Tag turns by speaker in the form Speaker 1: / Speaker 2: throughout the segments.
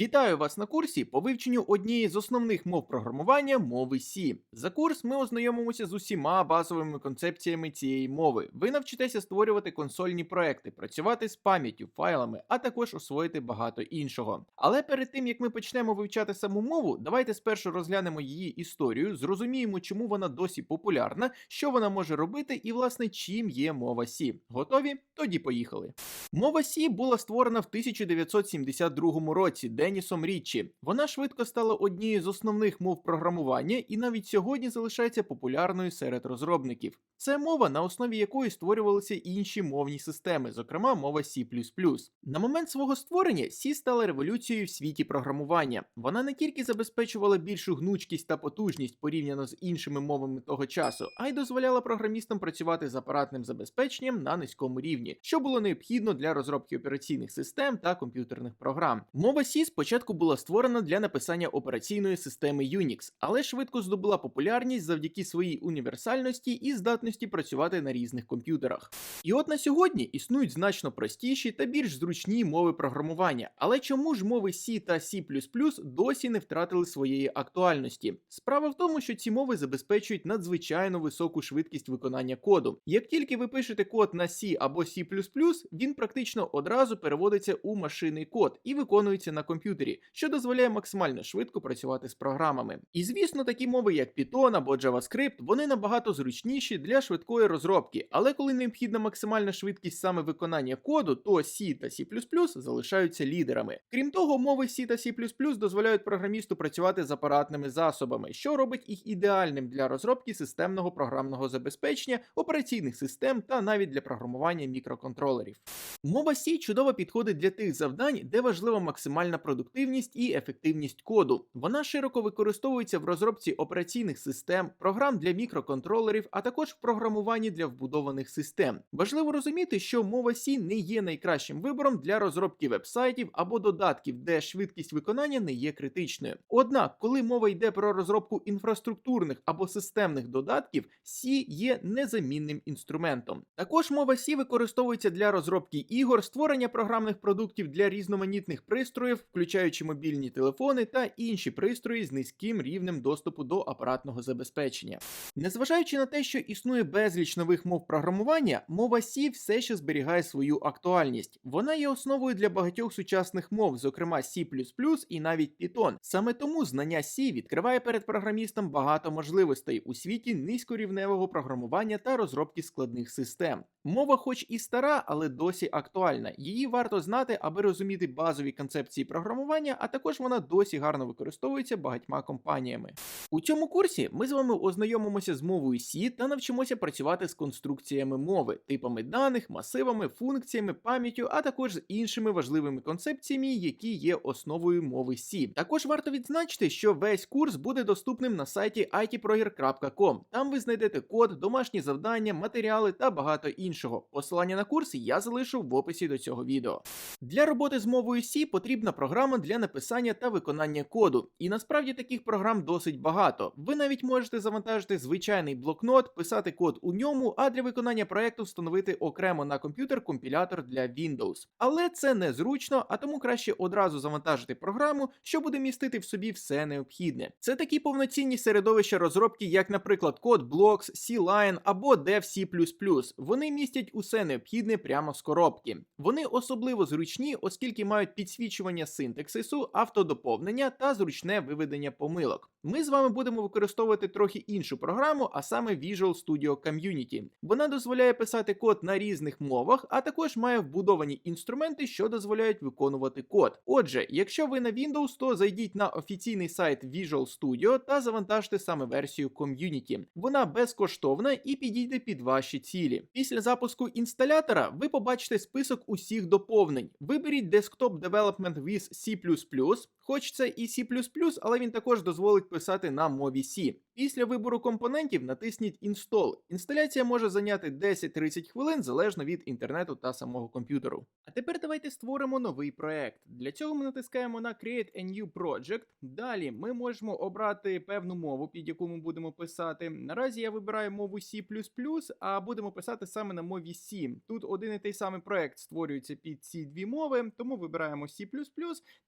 Speaker 1: Вітаю вас на курсі по вивченню однієї з основних мов програмування мови C. За курс ми ознайомимося з усіма базовими концепціями цієї мови. Ви навчитеся створювати консольні проекти, працювати з пам'яттю, файлами, а також освоїти багато іншого. Але перед тим як ми почнемо вивчати саму мову, давайте спершу розглянемо її історію, зрозуміємо, чому вона досі популярна, що вона може робити, і власне чим є мова C. Готові? Тоді поїхали. Мова C була створена в 1972 році Денісом Річчі. Вона швидко стала однією з основних мов програмування і навіть сьогодні залишається популярною серед розробників. Це мова, на основі якої створювалися інші мовні системи, зокрема мова C++. На момент свого створення C стала революцією в світі програмування. Вона не тільки забезпечувала більшу гнучкість та потужність порівняно з іншими мовами того часу, а й дозволяла програмістам працювати з апаратним забезпеченням на низькому рівні, що було необхідно для розробки операційних систем та комп'ютерних програм. Мова C спочатку була створена для написання операційної системи Unix, але швидко здобула популярність завдяки своїй універсальності і здатності працювати на різних комп'ютерах. І от на сьогодні існують значно простіші та більш зручні мови програмування. Але чому ж мови C та C++ досі не втратили своєї актуальності? Справа в тому, що ці мови забезпечують надзвичайно високу швидкість виконання коду. Як тільки ви пишете код на C або C++, він практично одразу переводиться у машинний код і виконується на комп'ютері, що дозволяє максимально швидко працювати з програмами. І звісно, такі мови, як Python або JavaScript, вони набагато зручніші для швидкої розробки, але коли необхідна максимальна швидкість саме виконання коду, то C та C++ залишаються лідерами. Крім того, мови C та C++ дозволяють програмісту працювати з апаратними засобами, що робить їх ідеальним для розробки системного програмного забезпечення, операційних систем та навіть для програмування мікроконтролерів. Мова C чудово підходить для тих завдань, де важлива максимальна продуктивність і ефективність коду. Вона широко використовується в розробці операційних систем, програм для мікроконтролерів, а також в програмуванні для вбудованих систем. Важливо розуміти, що мова C не є найкращим вибором для розробки вебсайтів або додатків, де швидкість виконання не є критичною. Однак, коли мова йде про розробку інфраструктурних або системних додатків, C є незамінним інструментом. Також мова C використовується для розробки ігор, створення програмних продуктів для різноманітних пристроїв, включаючи мобільні телефони та інші пристрої з низьким рівнем доступу до апаратного забезпечення. Незважаючи на те, що існує безліч нових мов програмування, мова C все ще зберігає свою актуальність. Вона є основою для багатьох сучасних мов, зокрема C++ і навіть Python. Саме тому знання C відкриває перед програмістом багато можливостей у світі низькорівневого програмування та розробки складних систем. Мова, хоч і стара, але досі актуальна. Її варто знати, аби розуміти базові концепції програмування, а також вона досі гарно використовується багатьма компаніями. У цьому курсі ми з вами ознайомимося з мовою C та навчимося працювати з конструкціями мови, типами даних, масивами, функціями, пам'яттю, а також з іншими важливими концепціями, які є основою мови C. Також варто відзначити, що весь курс буде доступним на сайті itproger.com. Там ви знайдете код, домашні завдання, матеріали та багато іншого. Посилання на курс я залишу в описі до цього відео. Для роботи з мовою C потрібна програма для написання та виконання коду. І насправді таких програм досить багато. Ви навіть можете завантажити звичайний блокнот, писати код у ньому, а для виконання проекту встановити окремо на комп'ютер компілятор для Windows. Але це незручно, а тому краще одразу завантажити програму, що буде містити в собі все необхідне. Це такі повноцінні середовища розробки, як, наприклад, CodeBlocks, C-Line або DevC++. Вони містять усе необхідне прямо з коробки. Вони особливо зручні, оскільки мають підсвічування синтаксису, автодоповнення та зручне виведення помилок. Ми з вами будемо використовувати трохи іншу програму, а саме Visual Studio Community. Вона дозволяє писати код на різних мовах, а також має вбудовані інструменти, що дозволяють виконувати код. Отже, якщо ви на Windows, то зайдіть на офіційний сайт Visual Studio та завантажте саме версію Community. Вона безкоштовна і підійде під ваші цілі. Після запуску інсталятора ви побачите список усіх доповнень. Виберіть Desktop Development with C++, хоч це і C++, але він також дозволить писати на мові C. Після вибору компонентів натисніть Install. Інсталяція може зайняти 10-30 хвилин залежно від інтернету та самого комп'ютеру. А тепер давайте створимо новий проект. Для цього ми натискаємо на Create a New Project. Далі ми можемо обрати певну мову, під яку ми будемо писати. Наразі я вибираю мову C, а будемо писати саме на мові C. Тут один і той самий проект створюється під ці дві мови, тому вибираємо C++.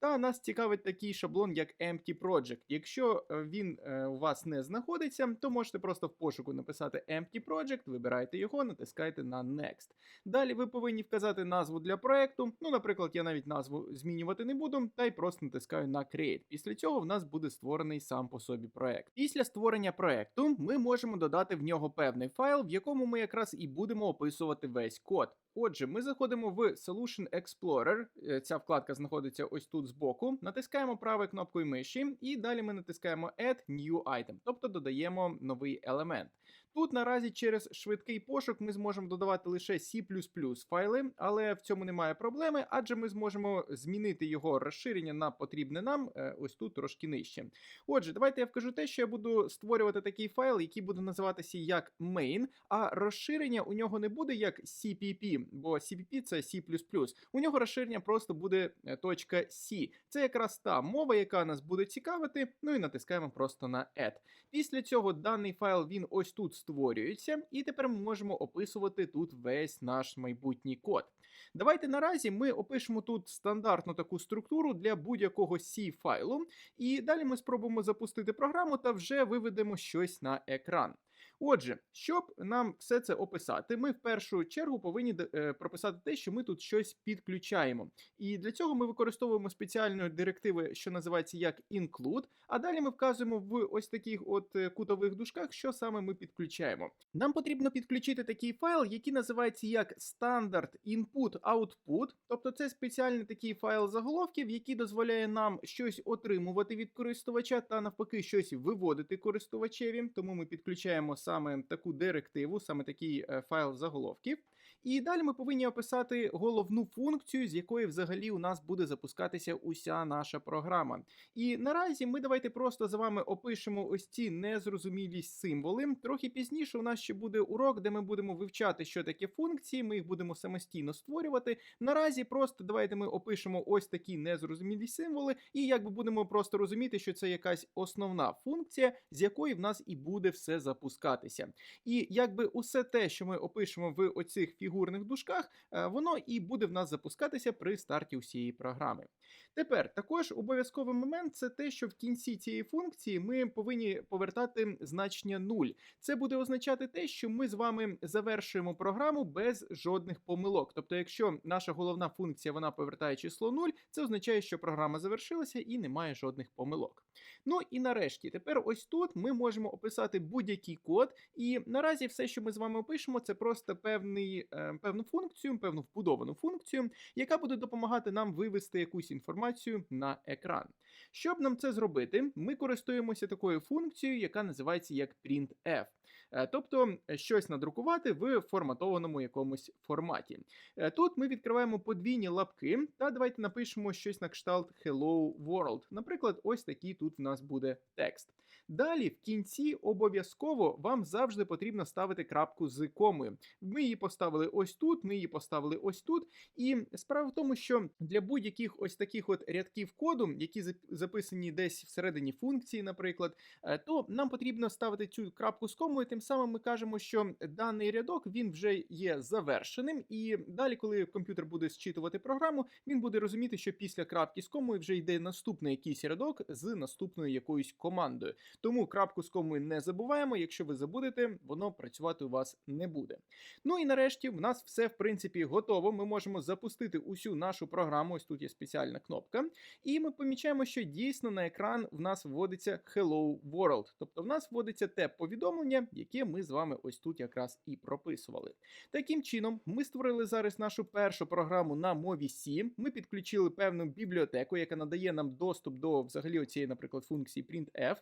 Speaker 1: Та нас цікавить такий шаблон, як Empty Project. Якщо е, він е, у вас не знаходиться, то можете просто в пошуку написати Empty Project, вибираєте його, натискаєте на Next. Далі ви повинні вказати назву для проекту. Ну, наприклад, я навіть назву змінювати не буду, та й просто натискаю на Create. Після цього в нас буде створений сам по собі проект. Після створення проекту ми можемо додати в нього певний файл, в якому ми якраз і будемо описувати весь код. Отже, ми заходимо в Solution Explorer. е, Ця вкладка знаходиться ось тут збоку. Натискаємо правою кнопкою миші, і далі ми натискаємо Add New Item, тобто додаємо новий елемент. Тут наразі через швидкий пошук ми зможемо додавати лише C файли, але в цьому немає проблеми, адже ми зможемо змінити його розширення на потрібне нам е, ось тут трошки нижче. Отже, давайте я вкажу те, що я буду створювати такий файл, який буде називатися як main, а розширення у нього не буде як CPP, бо CPP це C++. У нього розширення просто буде е, точка .c. Це якраз та мова, яка нас буде цікавити. Ну і натискаємо просто на Add. Після цього даний файл він ось тут створюється, і тепер ми можемо описувати тут весь наш майбутній код. Давайте наразі ми опишемо тут стандартну таку структуру для будь-якого C файлу, і далі ми спробуємо запустити програму та вже виведемо щось на екран. Отже, щоб нам все це описати, ми в першу чергу повинні е, прописати те, що ми тут щось підключаємо. І для цього ми використовуємо спеціальну директиву, що називається як include, а далі ми вказуємо в ось таких от е, кутових дужках, що саме ми підключаємо. Нам потрібно підключити такий файл, який називається як standard input output, тобто це спеціальний такий файл заголовків, який дозволяє нам щось отримувати від користувача та навпаки щось виводити користувачеві. Тому ми підключаємо саме таку директиву, саме такий е, файл заголовків. І далі ми повинні описати головну функцію, з якої взагалі у нас буде запускатися уся наша програма. І наразі ми давайте просто за вами опишемо ось ці незрозумілі символи. Трохи пізніше у нас ще буде урок, де ми будемо вивчати, що таке функції. Ми їх будемо самостійно створювати. Наразі просто давайте ми опишемо ось такі незрозумілі символи, і якби будемо просто розуміти, що це якась основна функція, з якої в нас і буде все запускатися. І якби усе те, що ми опишемо в оцих фігурних дужках, е, воно і буде в нас запускатися при старті усієї програми. Тепер також обов'язковий момент це те, що в кінці цієї функції ми повинні повертати значення 0. Це буде означати те, що ми з вами завершуємо програму без жодних помилок. Тобто, якщо наша головна функція вона повертає число 0, це означає, що програма завершилася і немає жодних помилок. Ну і нарешті, тепер ось тут ми можемо описати будь-який код, і наразі все, що ми з вами опишемо, це просто певний, е, певну функцію, певну вбудовану функцію, яка буде допомагати нам вивести якусь інформацію на екран. Щоб нам це зробити, ми користуємося такою функцією, яка називається як printf. Е, Тобто е, щось надрукувати в форматованому якомусь форматі. Е, Тут ми відкриваємо подвійні лапки, та давайте напишемо щось на кшталт Hello World. Наприклад, ось такий тут в нас буде текст. Далі, в кінці, обов'язково вам завжди потрібно ставити крапку з комою. Ми її поставили ось тут, ми її поставили ось тут. І справа в тому, що для будь-яких ось таких от рядків коду, які записані десь всередині функції, наприклад, е, то нам потрібно ставити цю крапку з комою. Тим самим ми кажемо, що даний рядок він вже є завершеним, і далі, коли комп'ютер буде зчитувати програму, він буде розуміти, що після крапки з комою вже йде наступний якийсь рядок з наступною якоюсь командою. Тому крапку з комою не забуваємо. Якщо ви забудете, воно працювати у вас не буде. Ну і нарешті в нас все в принципі готово. Ми можемо запустити усю нашу програму. Ось тут є спеціальна кнопка. І ми помічаємо, що дійсно на екран в нас вводиться Hello World. Тобто в нас вводиться те повідомлення, яке ми з вами ось тут якраз і прописували. Таким чином, ми створили зараз нашу першу програму на мові C. Ми підключили певну бібліотеку, яка надає нам доступ до взагалі оцієї, наприклад, функції printf.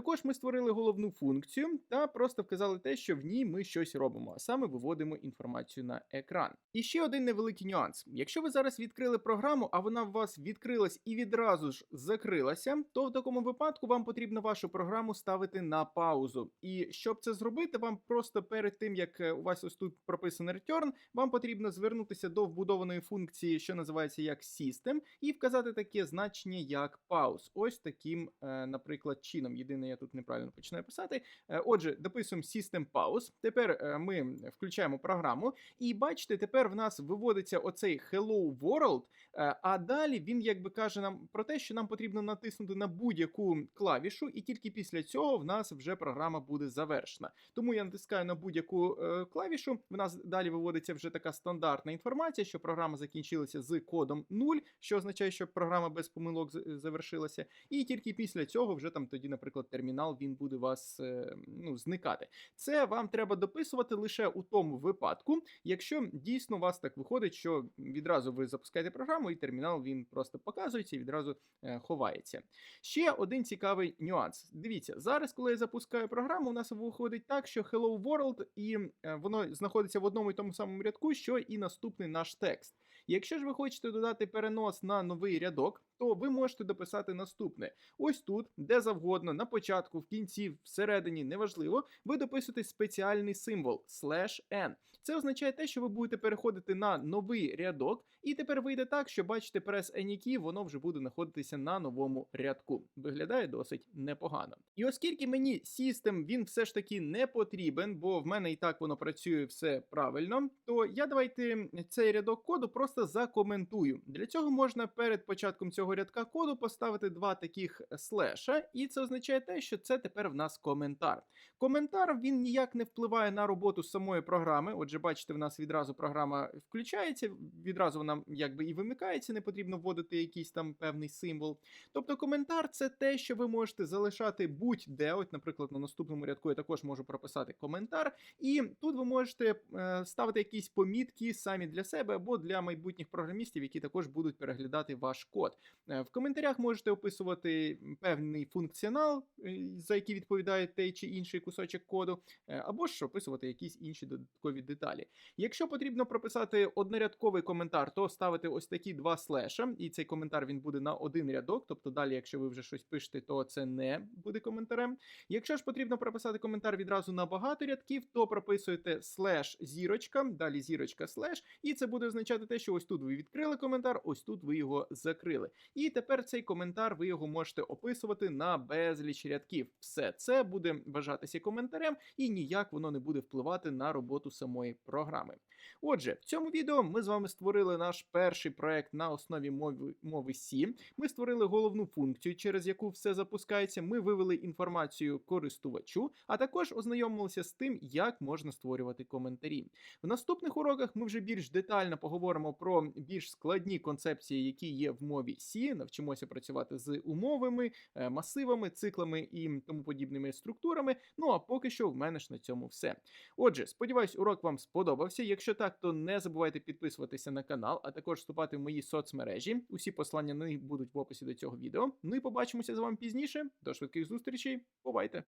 Speaker 1: Також ми створили головну функцію та просто вказали те, що в ній ми щось робимо, а саме виводимо інформацію на екран. І ще один невеликий нюанс: якщо ви зараз відкрили програму, а вона у вас відкрилась і відразу ж закрилася, то в такому випадку вам потрібно вашу програму ставити на паузу. І щоб це зробити, вам просто перед тим як е, у вас ось тут прописаний return, вам потрібно звернутися до вбудованої функції, що називається як system, і вказати таке значення як pause. Ось таким, е, наприклад, чином. Єдине, я тут неправильно починаю писати. Е, Отже, дописуємо system pause. Тепер е, ми включаємо програму, і бачите, тепер в нас виводиться оцей Hello World. Е, А далі він якби каже нам про те, що нам потрібно натиснути на будь-яку клавішу, і тільки після цього в нас вже програма буде завершена. Тому я натискаю на будь-яку клавішу. В нас далі виводиться вже така стандартна інформація, що програма закінчилася з кодом 0, що означає, що програма без помилок завершилася. І тільки після цього вже там тоді, наприклад, термінал він буде вас е, ну, зникати. Це вам треба дописувати лише у тому випадку, якщо дійсно у вас так виходить, що відразу ви запускаєте програму, і термінал він просто показується і відразу е, ховається. Ще один цікавий нюанс. Дивіться, зараз, коли я запускаю програму, у нас виходить так, що Hello World, і е, воно знаходиться в одному і тому самому рядку, що і наступний наш текст. Якщо ж ви хочете додати перенос на новий рядок, то ви можете дописати наступне: ось тут, де завгодно, на початку, в кінці, всередині, неважливо, ви дописуєте спеціальний символ slash n. Це означає те, що ви будете переходити на новий рядок, і тепер вийде так, що бачите, press any key, воно вже буде знаходитися на новому рядку. Виглядає досить непогано. І оскільки мені System він все ж таки не потрібен, бо в мене і так воно працює все правильно, то я давайте цей рядок коду просто закоментую. Для цього можна перед початком цього рядка коду поставити два таких слеша, і це означає те, що це тепер в нас коментар. Коментар він ніяк не впливає на роботу самої програми. Отже, бачите, в нас відразу програма включається, відразу вона якби і вимикається, не потрібно вводити якийсь там певний символ. Тобто коментар це те, що ви можете залишати будь-де. От, наприклад, на наступному рядку я також можу прописати коментар, і тут ви можете е, ставити якісь помітки самі для себе або для майбутніх програмістів, які також будуть переглядати ваш код. Е, В коментарях можете описувати певний функціонал, е, за який відповідає той чи інший кусочок коду, е, або ж описувати якісь інші додаткові деталі. Якщо потрібно прописати однорядковий коментар, то ставити ось такі два слеша, і цей коментар він буде на один рядок. Тобто далі, якщо ви вже щось пишете, то це не буде коментарем. Якщо ж потрібно прописати коментар відразу на багато рядків, то прописуєте слеш зірочка, далі зірочка слеш, і це буде означати те, що ось тут ви відкрили коментар, ось тут ви його закрили. І тепер цей коментар ви його можете описувати на безліч рядків. Все це буде вважатися коментарем, і ніяк воно не буде впливати на роботу самої програми. Отже, в цьому відео ми з вами створили наш перший проект на основі мови, мови C. Ми створили головну функцію, через яку все запускається. Ми вивели інформацію користувачу, а також ознайомилися з тим, як можна створювати коментарі. В наступних уроках ми вже більш детально поговоримо про більш складні концепції, які є в мові C. Навчимося працювати з умовами, е, масивами, циклами і тому подібними структурами. Ну а поки що в мене ж на цьому все. Отже, сподіваюсь, урок вам сподобався. Якщо так, то не забувайте підписуватися на канал, а також вступати в мої соцмережі. Усі послання на них будуть в описі до цього відео. Ну і побачимося з вами пізніше. До швидких зустрічей. Бувайте!